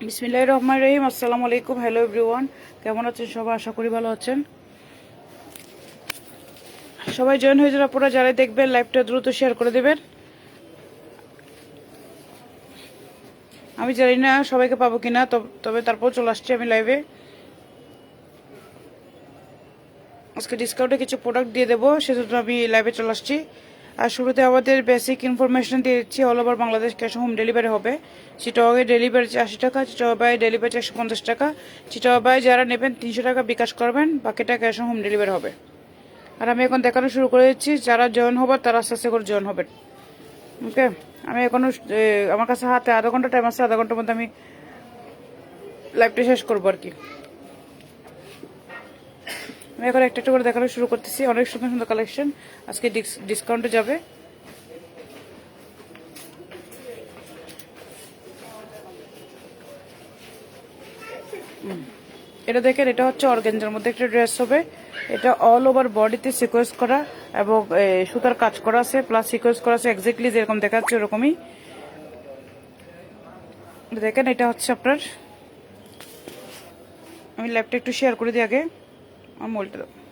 বিসমিল্লাহ রহমান রহিম। আসসালামু আলাইকুম হ্যালো এভরিওয়ান কেমন আছেন সবাই? আশা করি ভালো আছেন। সবাই জয়েন হয়ে যাওয়ার পরে যারা দেখবেন লাইভটা দ্রুত শেয়ার করে দেবেন। আমি জানি না সবাইকে পাবো কিনা, তব- তারপর চলে আসছি আমি লাইভে আজকে ডিসকাউন্টে কিছু প্রোডাক্ট দিয়ে দেবো, সেজন্য আমি লাইভে চলে আসছি। আর শুরুতে আমাদের বেসিক ইনফরমেশন দিয়ে দিচ্ছি all over Bangladesh cash home delivery হবে। চিটাওয়াগে ডেলিভারি আশি টাকা চিটাওয়াবাই ডেলিভারি একশো পঞ্চাশ টাকা। চিটাওয়াবাই যারা নেবেন তিনশো টাকা বিকাশ করবেন, বাকিটা ক্যাশ হোম ডেলিভারি হবে। আর আমি এখন দেখানো শুরু করে দিচ্ছি, যারা জয়েন হবার তারা আস্তে আস্তে করে জয়েন হবেন। ওকে আমি এখনও আমার কাছে হাতে আধা ঘণ্টা টাইম আছে, আধা ঘণ্টার মধ্যে আমি লাইভটা শেষ করব আর কি। আমি এখন একটা একটা করে দেখানো শুরু করতেছি। অনেক সুন্দর সুন্দর কালেকশন আজকে ডিসকাউন্টে যাবে। এটা দেখেন, এটা হচ্ছে অর্গেঞ্জার মধ্যে একটা ড্রেস হবে। এটা অল ওভার বডিতে সিকোয়েন্স করা এবং সুতার কাজ করা আছে প্লাস সিকোয়েন্স করা আছে এক্স্যাক্টলি যেরকম দেখা যাচ্ছে ওরকমই। দেখেন, এটা হচ্ছে আপনার। আমি ল্যাপটা একটু শেয়ার করে দিই আগে। আমার মোবাইলটা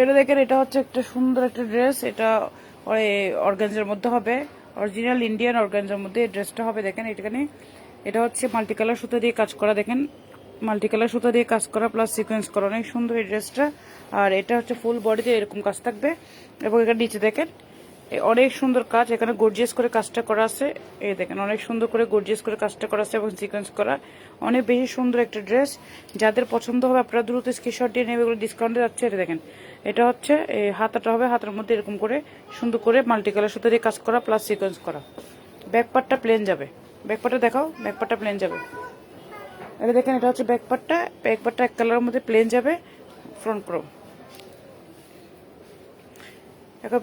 এটা দেখেন, এটা হচ্ছে একটা সুন্দর একটা ড্রেস এটা ওই অর্গানজার মধ্যে হবে। অরিজিনাল ইন্ডিয়ান অর্গানজার মধ্যে এই ড্রেসটা হবে, দেখেন এখানে। এটা হচ্ছে মাল্টি কালার সুতো দিয়ে কাজ করা, দেখেন। মাল্টি কালার সুতো দিয়ে কাজ করা প্লাস সিকোয়েন্স করা, অনেক সুন্দর এই ড্রেসটা আর এটা হচ্ছে ফুল বডিতে এরকম কাজ থাকবে। এবং এখানে নিচে দেখেন অনেক সুন্দর কাজ, এখানে গর্জিয়াস করে কাজটা করা আছে। এই দেখেন, অনেক সুন্দর করে গর্জিয়াস করে কাজটা করা আছে এবং সিকোয়েন্স করা। অনেক বেশি সুন্দর একটা ড্রেস যাদের পছন্দ হবে, আপনারা দ্রুত স্ক্রিনশট দিয়ে নেবে, এগুলো ডিসকাউন্টে যাচ্ছে। এটা দেখেন এটা হচ্ছে এই হাতাটা হবে, হাতার মধ্যে এরকম করে সুন্দর করে মাল্টি কালার সুতো দিয়ে কাজ করা প্লাস সিকোয়েন্স করা। ব্যাক পার্টটা প্লেন যাবে। ব্যাক পার্টটা দেখাও ব্যাক পার্টটা প্লেন যাবে। এটা দেখেন, এটা হচ্ছে ব্যাক পার্টটা ব্যাক পার্টটা এক কালারের মধ্যে প্লেন যাবে ফ্রন্ট এখন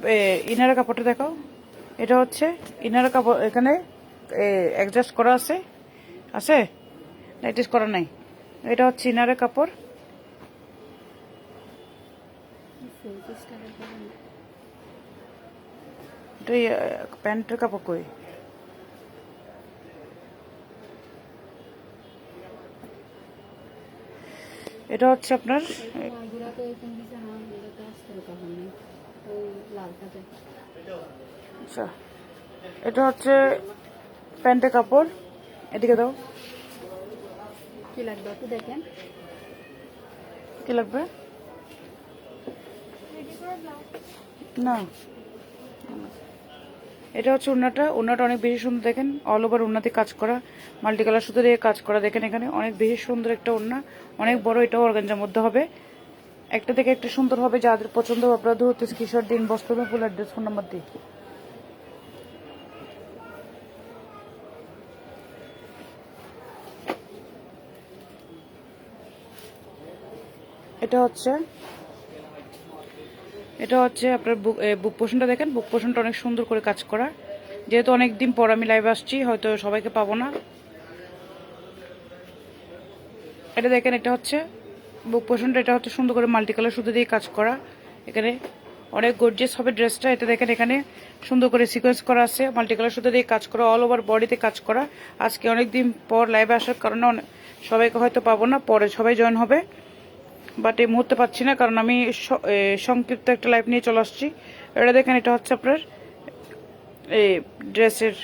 ইনারের কাপড়টা দেখাও। এটা হচ্ছে ইনারের কাপড়, এখানে অ্যাডজাস্ট করা আছে। আছে? অ্যাডজাস্ট করা নাই। এটা হচ্ছে ইনারের কাপড়। প্যান্টের কাপড় কই? এটা হচ্ছে আপনার আচ্ছা এটা হচ্ছে প্যান্টের কাপড় এদিকে দাও। কি লাগবে? একটু দেখেন। কি লাগবে? না। এটা হচ্ছে উন্নাটা। উন্নাটা অনেক বেশি সুন্দর দেখেন। অল ওভার উন্নাতে কাজ করা। মাল্টি কালার সুতো দিয়ে কাজ করা দেখেন এখানে। অনেক বেশি সুন্দর একটা উন্না। অনেক বড় এটাও অর্গানজার মধ্যে হবে। একটা থেকে একটা সুন্দর হবে। যাদের পছন্দ আপনারা দ্রুত স্ক্রিনশট দিন বস্ত্র ফুল অ্যাড্রেস ফোন নাম্বার দিই এটা হচ্ছে এটা হচ্ছে আপনার বুক বুক পোষণটা দেখেন। বুক পোষণটা অনেক সুন্দর করে কাজ করা। যেহেতু অনেক দিন পর আমি লাইভ আসছি, হয়তো সবাইকে পাবো না। এটা দেখেন, এটা হচ্ছে বুক পোষণটা এটা হচ্ছে সুন্দর করে মাল্টি কালার সুতো দিয়ে কাজ করা। এখানে অনেক গর্জিয়াস হবে ড্রেসটা এটা দেখেন, এখানে সুন্দর করে সিকোয়েন্স করা আছে। মাল্টি কালার সুতো দিয়ে কাজ করা অল ওভার বডিতে কাজ করা। আজকে অনেক দিন পর লাইভে আসার কারণে সবাইকে হয়তো পাবো না, পরে সবাই জয়েন হবে। বাট এই মুহূর্তে পাচ্ছি না, কারণ আমি সংক্ষিপ্ত একটা লাইফ নিয়ে চলে আসছি। এটা দেখেন, এটা হচ্ছে আপনার এই ড্রেসের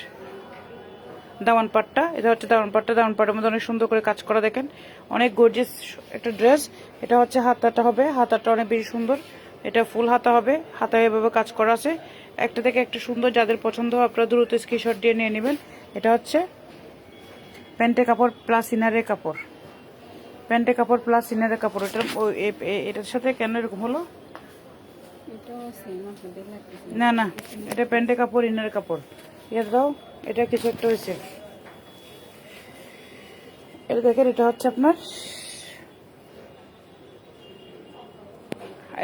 দামান পাটটা। এটা হচ্ছে দামান পাটটা। দামান পাটের মধ্যে অনেক সুন্দর করে কাজ করা দেখেন। অনেক গর্জিয়াস একটা ড্রেস এটা হচ্ছে হাতাটা হবে। হাতাটা অনেক বেশি সুন্দর। এটা ফুল হাতা হবে। হাতা এভাবে কাজ করা আছে। একটা থেকে একটা সুন্দর যাদের পছন্দ আপনারা দ্রুত স্ক্রিনশট দিয়ে নিয়ে নেবেন। এটা হচ্ছে প্যান্টের কাপড় প্লাস ইনারের কাপড়। প্যান্টে কাপড় প্লাস ইনারের কাপড় এটা এটার সাথে কেন এরকম হলো? না। না এটা প্যান্টে কাপড় ইনারের কাপড়। এটা দাও এটা কিছু একটা হয়েছে। এটা দেখেন এটা হচ্ছে আপনার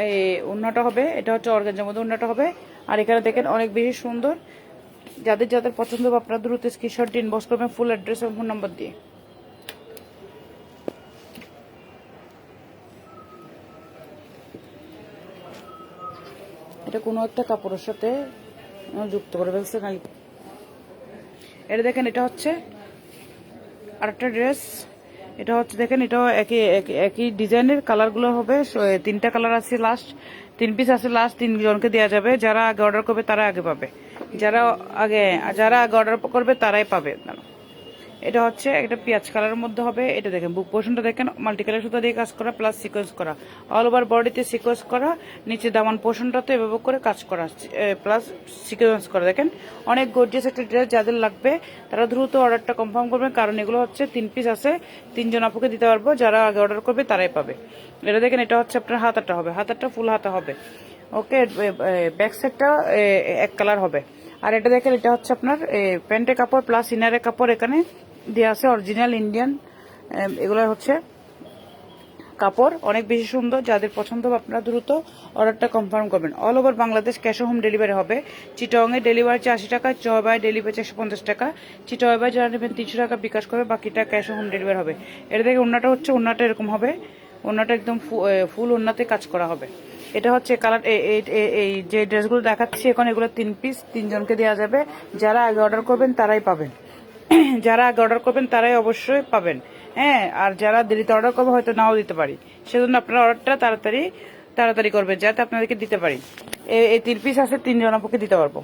এই উন্নাটা হবে এটা হচ্ছে অর্গানজার মধ্যে উন্নাটা হবে। আর এখানে দেখেন অনেক বেশি সুন্দর। যাদের যাদের পছন্দ আপনারা দ্রুত স্ক্রিনশট দিন বস করবেন ফুল অ্যাড্রেস এবং ফোন নাম্বার দিয়ে। এটা কোনো একটা কাপড়ের সাথে যুক্ত করে ফেলছে নালি এটা দেখেন, এটা হচ্ছে আরেকটা ড্রেস। এটা হচ্ছে, দেখেন, এটাও একই, একই- ডিজাইনের কালারগুলো হবে। তিনটা কালার আছে লাস্ট তিন পিস আছে লাস্ট তিনজনকে দেওয়া যাবে। যারা আগে অর্ডার করবে, তারা আগে পাবে। যারা আগে যারা আগে অর্ডার করবে, তারাই পাবে। এটা হচ্ছে একটা পেঁয়াজ কালারের মধ্যে হবে, এটা দেখেন, বুক পোর্শনটা দেখেন মাল্টি কালার সুতা দিয়ে কাজ করা প্লাস সিকোয়েন্স করা। অল ওভার বডিতে সিকোয়েন্স করা, নিচে দামান পোর্শনটাতে এভাবে করে কাজ করা প্লাস সিকোয়েন্স করা। দেখেন, অনেক গর্জিয়াস একটা ড্রেস যাদের লাগবে, তারা দ্রুত অর্ডারটা কনফার্ম করবেন কারণ এগুলো হচ্ছে তিন পিস আছে, তিনজন আপুকে দিতে পারব, যারা আগে অর্ডার করবে তারাই পাবে। এটা দেখেন, এটা হচ্ছে আপনার হাতাটা হবে, হাতাটা ফুল হাতা হবে। ওকে ব্যাক সাইডটা এক কালার হবে। আর এটা দেখেন, এটা হচ্ছে আপনার প্যান্টের কাপড় প্লাস ইনারের কাপড় এখানে। দেওয়া আছে অরিজিনাল ইন্ডিয়ান এগুলো হচ্ছে কাপড়। অনেক বেশি সুন্দর, যাদের পছন্দ আপনারা দ্রুত অর্ডারটা কনফার্ম করবেন। All over Bangladesh cash home delivery হবে। চিটংয়ে ডেলিভারি চার্জ আশি টাকা চয়বাই ডেলিভারি একশো পঞ্চাশ টাকা। চিটয়বাই যারা নেবেন তিনশো টাকা বিকাশ করবে, বাকিটা ক্যাশ হোম ডেলিভারি হবে। এটা থেকে ওনাটা হচ্ছে ওনাটা এরকম হবে। ওনাটা একদম ফুল ওনাতে কাজ করা হবে। এটা হচ্ছে কালার এই যে ড্রেসগুলো দেখাচ্ছি এখন, এগুলো তিন পিস তিনজনকে দেওয়া যাবে। যারা আগে অর্ডার করবেন, তারাই পাবেন। যারা আগে অর্ডার করবেন তারাই অবশ্যই পাবেন। হ্যাঁ আর যারা দেরিতে অর্ডার করবে হয়তো নাও দিতে পারি। সেজন্য আপনার অর্ডারটা তাড়াতাড়ি তাড়াতাড়ি করবেন যাতে আপনাদেরকে দিতে পারি। এই তিন পিস আছে তিনজন আপুকে দিতে পারব।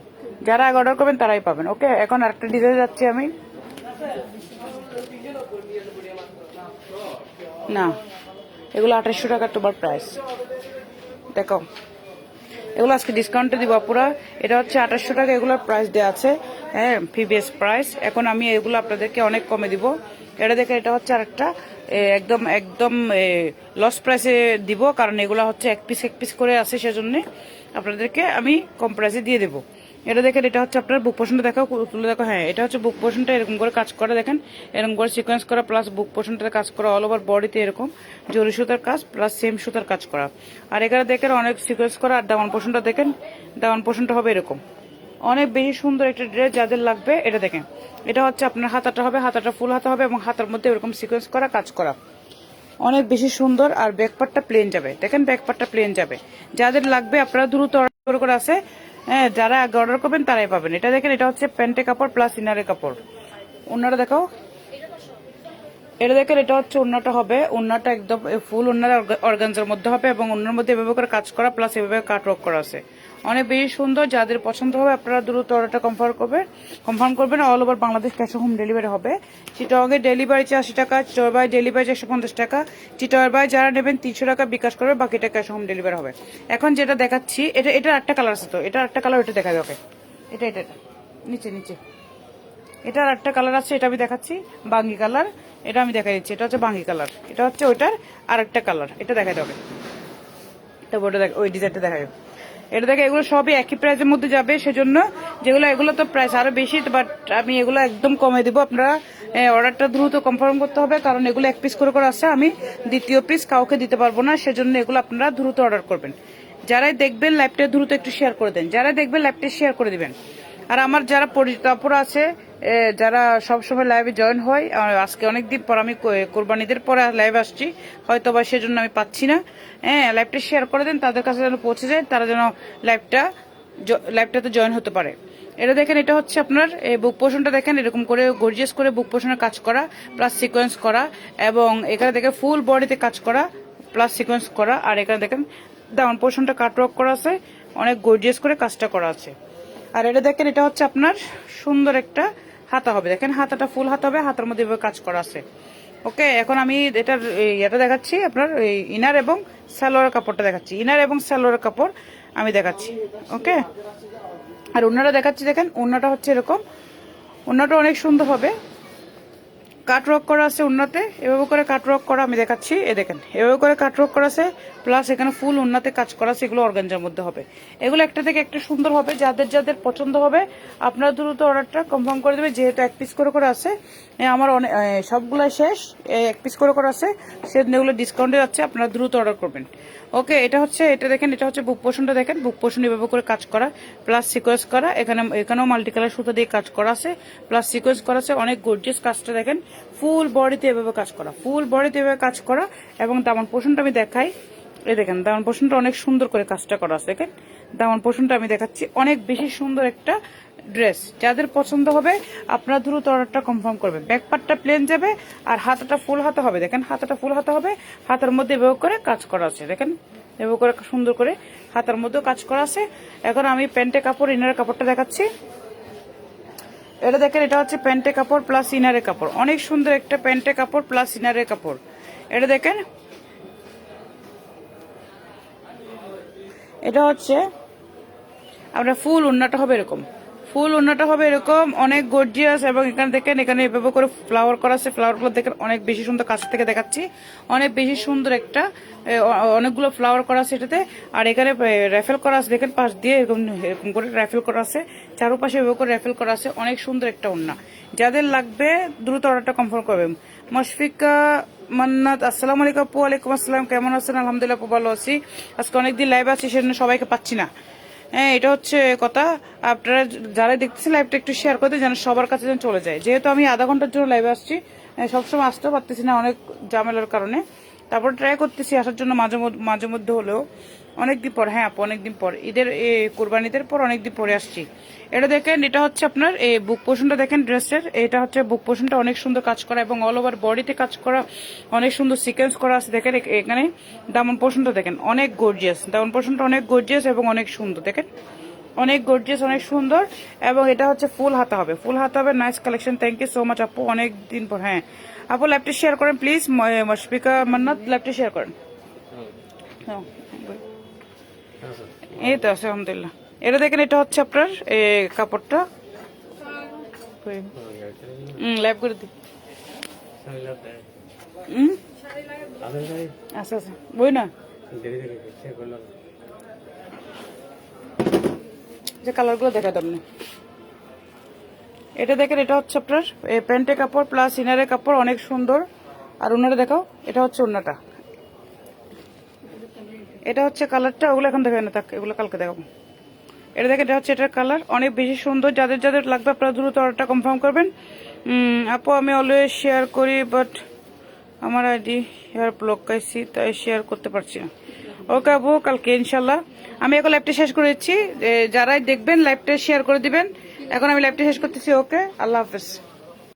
যারা আগে অর্ডার করবেন তারাই পাবেন ওকে এখন আরেকটা ডিজাইন যাচ্ছি আমি। না, এগুলো আঠাশশো টাকা তোমার প্রাইস দেখো, এগুলো আজকে ডিসকাউন্টে দিব পুরো এটা হচ্ছে আঠাশশো টাকা, এগুলোর প্রাইস দেওয়া আছে। হ্যাঁ প্রিভিয়াস প্রাইস এখন আমি এগুলো আপনাদেরকে অনেক কমে দিব। এটা দেখে এটা হচ্ছে আরেকটা। একদম একদম লস প্রাইসে দিব, কারণ এগুলো হচ্ছে এক পিস এক পিস করে আছে সেজন্য আপনাদেরকে আমি কম প্রাইসে দিয়ে দেবো। এটা দেখেন, এটা হচ্ছে আপনার বুক পোষণটা দেখো তুলে দেখো। হ্যাঁ এটা হচ্ছে বুক পোষণটা এরকম করে কাজ করা, দেখেন। এরকম করে সিকোয়েন্স করা প্লাস বুক পোষণটাতে কাজ করা অল ওভার বডিতে এরকম। জরি সুতার কাজ প্লাস সেম সুতার কাজ করা। আর এখানে দেখেন, অনেক সিকোয়েন্স করা, আর দামান পোষণটা দেখেন ডাউন পোষণটা হবে এরকম। অনেক বেশি সুন্দর একটা ড্রেস যাদের লাগবে, এটা দেখেন। এটা হচ্ছে আপনার হাতাটা হবে, হাতাটা ফুল হাতা হবে এবং হাতার মধ্যে এরকম সিকোয়েন্স করা, কাজ করা। অনেক বেশি সুন্দর আর ব্যাকপারটা প্লেন যাবে। দেখেন ব্যাকপারটা প্লেন যাবে। যাদের লাগবে, আপনারা দ্রুত অর্ডার করে আছে। হ্যাঁ যারা আগে অর্ডার করবেন, তারাই পাবেন। এটা দেখেন, এটা হচ্ছে প্যান্টে কাপড় প্লাস ইনারের কাপড়। ওনারা দেখাও। এটা দেখেন, এটা হচ্ছে ওন্নাটা হবে। ওন্নাটা একদম ফুল ওন্নার অর্গানজার মধ্যে হবে এবং ওন্নার মধ্যে এভাবে করে কাজ করা প্লাস এভাবে কাট ওয়ার্ক করা আছে। অনেক বেশি সুন্দর, যাদের পছন্দ হবে আপনারা দ্রুত অর্ডারটা কনফার্ম করবেন কনফার্ম করবেন। All over Bangladesh cash home delivery হবে। চিটংয়ে ডেলিভারি চার্জ আশি টাকা চরবাই ডেলিভারি একশো পঞ্চাশ টাকা। চিটরবাই যারা নেবেন তিনশো টাকা বিকাশ করবে, বাকিটা ক্যাশ হোম ডেলিভারি হবে। এখন যেটা দেখাচ্ছি, এটা এটা একটা কালার আছে তো। এটা একটা কালার ওটা দেখা যাবে এটা এটা এটা। নিচে নিচে। এটার একটা কালার আছে, এটা আমি দেখাচ্ছি। বাঙ্গি কালার এটা আমি দেখা দিচ্ছি। এটা হচ্ছে বাঙ্গি কালার এটা হচ্ছে ওইটার আর একটা কালার এটা দেখা যাবে ওই ডিজাইনটা দেখা যাবে এটা দেখে এগুলো সবই একই প্রাইসের মধ্যে যাবে, সেজন্য যেগুলো, এগুলো তো প্রাইস আরও বেশি বাট আমি এগুলো একদম কমে দিব। আপনারা অর্ডারটা দ্রুত কনফার্ম করতে হবে, কারণ এগুলো এক পিস করে করে আসছে, আমি দ্বিতীয় পিস কাউকে দিতে পারব না, সেজন্য এগুলো আপনারা দ্রুত অর্ডার করবেন। যারাই দেখবেন ল্যাপটপ দ্রুত একটু শেয়ার করে দেন, যারাই দেখবেন ল্যাপটপ শেয়ার করে দিবেন। আর আমার যারা অপর আছে যারা সবসময় লাইভে জয়েন হয় আজকে অনেক দিন পর আমি কোরবানিদের পরে লাইভ আসছি। হয়তো বা সেজন্য আমি পাচ্ছি না। হ্যাঁ লাইভটা শেয়ার করে দেন, তাদের কাছে যেন পৌঁছে যায়, তারা যেন লাইভটা লাইভটাতে জয়েন হতে পারে। এটা দেখেন, এটা হচ্ছে আপনার এই বুক পোষণটা দেখেন, এরকম করে গর্জিয়াস করে বুক পোষণের কাজ করা প্লাস সিকোয়েন্স করা, এবং এখানে দেখেন ফুল বডিতে কাজ করা প্লাস সিকোয়েন্স করা, আর এখানে দেখেন দাউন পোর্শনটা কাটওয়ার্ক করা আছে, অনেক গর্জিয়াস করে কাজটা করা আছে। আর এটা দেখেন, এটা হচ্ছে আপনার সুন্দর একটা হাতা হবে। দেখেন হাতাটা ফুল হাতা হবে, হাতার মধ্যে কাজ করা আছে। ওকে এখন আমি এটার ইয়েটা দেখাচ্ছি আপনার ইনার এবং স্যালোয়ার কাপড়টা দেখাচ্ছি। ইনার এবং স্যালোয়ার কাপড় আমি দেখাচ্ছি। ওকে আর ওনারা দেখাচ্ছি, দেখেন ওনাটা হচ্ছে এরকম। ওনাটা অনেক সুন্দর হবে। কাটওয়ার্ক করা আছে উন্নতে এভাবে করে কাটওয়ার্ক করা আমি দেখাচ্ছি এ দেখেন এভাবে করে কাটওয়ার্ক করা আছে প্লাস এখানে ফুল উন্নতে কাজ করা আছে এগুলো অর্গানজার মধ্যে হবে। এগুলো একটা থেকে একটা সুন্দর হবে যাদের যাদের পছন্দ হবে আপনারা দ্রুত অর্ডারটা কনফার্ম করে দেবে যেহেতু এক পিস করে করে আছে আমার অনেক এ, সবগুলাই শেষ এক পিস করে করে আছে সেদিন এগুলো ডিসকাউন্টে যাচ্ছে আপনারা দ্রুত অর্ডার করবেন। ওকে, এটা হচ্ছে, এটা দেখেন, এটা হচ্ছে বুক পোষণটা দেখেন, বুক পোষণ এভাবে করে কাজ করা প্লাস সিকোয়েন্স করা, এখানে, এখানেও মাল্টি কালার সুতো দিয়ে কাজ করা আছে প্লাস সিকোয়েন্স করা আছে, অনেক গর্জিয়াস কাজটা দেখেন ফুল বডিতে এভাবে কাজ করা ফুল বডিতে এভাবে কাজ করা, এবং দামন পোষণটা আমি দেখাই, এই দেখেন দামন পোষণটা অনেক সুন্দর করে কাজটা করা আছে, দেখেন দামন পোষণটা আমি দেখাচ্ছি, অনেক বেশি সুন্দর একটা ড্রেস যাদের পছন্দ হবে, আপনারা দ্রুত অর্ডারটা কনফার্ম করবেন। ব্যাক পার্টটা প্লেন যাবে আর হাতাটা ফুল হাতা হবে। দেখেন, হাতাটা ফুল হাতা হবে। হাতার মধ্যে এভাবে করে কাজ করা আছে। দেখেন, এভাবে করে সুন্দর করে হাতার মধ্যেও কাজ করা আছে। এখন আমি প্যান্টে কাপড় ইনারের কাপড়টা দেখাচ্ছি। এটা দেখেন, এটা হচ্ছে প্যান্টে কাপড় প্লাস ইনারের কাপড়। অনেক সুন্দর একটা প্যান্টে কাপড় প্লাস ইনারের কাপড়। এটা দেখেন, এটা হচ্ছে, আপনার ফুল উন্নাটা হবে এরকম। ফুল উন্নাটা হবে এরকম অনেক গর্জিয়াস এবং এখানে দেখেন, এখানে এভাবে করে ফ্লাওয়ার করা আছে। ফ্লাওয়ারগুলো দেখেন, অনেক বেশি সুন্দর কাছ থেকে দেখাচ্ছি। অনেক বেশি সুন্দর একটা অনেকগুলো ফ্লাওয়ার করা আছে এটাতে। আর এখানে র্যাফেল করা আছে, দেখেন পাশ দিয়ে এরকম এরকম করে র্যাফেল করা আছে। চারোপাশে এভাবে করে র্যাফেল করা আছে। অনেক সুন্দর একটা উন্না যাদের লাগবে, দ্রুত অর্ডারটা কনফার্ম করবেন মশফিকা মান্নাত, আসসালামু আলাইকুম আপু। আলাইকুম আসসালাম। কেমন আছেন? আলহামদুলিল্লাহ ভালো আছি। আজকে অনেকদিন লাইভ আছি, সেজন্য সবাইকে পাচ্ছি না। হ্যাঁ এটা হচ্ছে কথা। আপনারা যারা দেখতেছেন লাইভটা একটু শেয়ার করতে যেন সবার কাছে যেন চলে যায়। যেহেতু আমি আধা ঘণ্টার জন্য লাইভে আসছি হ্যাঁ, সবসময় আসতেও পারতেছি না অনেক ঝামেলার কারণে। তারপর ট্রাই করতেছি আসার জন্য মাঝে মাঝে মধ্যে হলেও। অনেকদিন পর হ্যাঁ আপু অনেকদিন পর। ঈদের কোরবানিদের পর অনেকদিন পরে আসছি। এটা দেখেন এটা হচ্ছে আপনার এই বুক পোষণটা দেখেন ড্রেসের। এটা হচ্ছে বুক পোষণটা অনেক সুন্দর কাজ করা এবং অল ওভার বডিতে কাজ করা অনেক সুন্দর সিকোয়েন্স করা আছে। দেখেন এখানে দামন পোষণটা দেখেন অনেক গর্জিয়াস দামন পোষণটা অনেক গর্জিয়াস এবং অনেক সুন্দর দেখেন। অনেক গর্জিয়াস অনেক সুন্দর এবং এটা হচ্ছে ফুল হাতা হবে। ফুল হাতা হবে nice collection thank you so much আপু অনেক দিন পর হ্যাঁ। আপু ল্যাপটপ শেয়ার করেন please Moshfika Mannat laptop share করেন। হ্যাঁ, এই তো আছে, আলহামদুলিল্লাহ। এটা দেখেন, এটা হচ্ছে আপনার কাপড়টা। হুম করে দি আচ্ছা আচ্ছা বই না? যে কালারগুলো দেখা দাম এটা দেখেন, এটা হচ্ছে আপনার প্যান্টের কাপড়, প্লাস ইনারের কাপড়, অনেক সুন্দর। আর ওনারা দেখাও, এটা হচ্ছে ওনাটা। এটা হচ্ছে কালারটা, ওগুলো এখন দেখেন না, থাক, এগুলো কালকে দেখাবো। এটা দেখে এটা হচ্ছে এটার কালার, অনেক বেশি সুন্দর, যাদের যাদের লাগবে আপনারা দ্রুত অর্ডারটা কনফার্ম করবেন। আপু, আমি অলওয়েজ শেয়ার করি বাট আমার আইডি হেয়ার ব্লক পাইছি তাই শেয়ার করতে পারছি না। ওকে আপু, কালকে ইনশাল্লাহ আমি এখন লাইভটা শেষ করে দিচ্ছি। যারাই দেখবেন লাইভটা শেয়ার করে দিবেন। এখন আমি লাইভটা শেষ করতেছি ওকে আল্লাহ হাফেজ।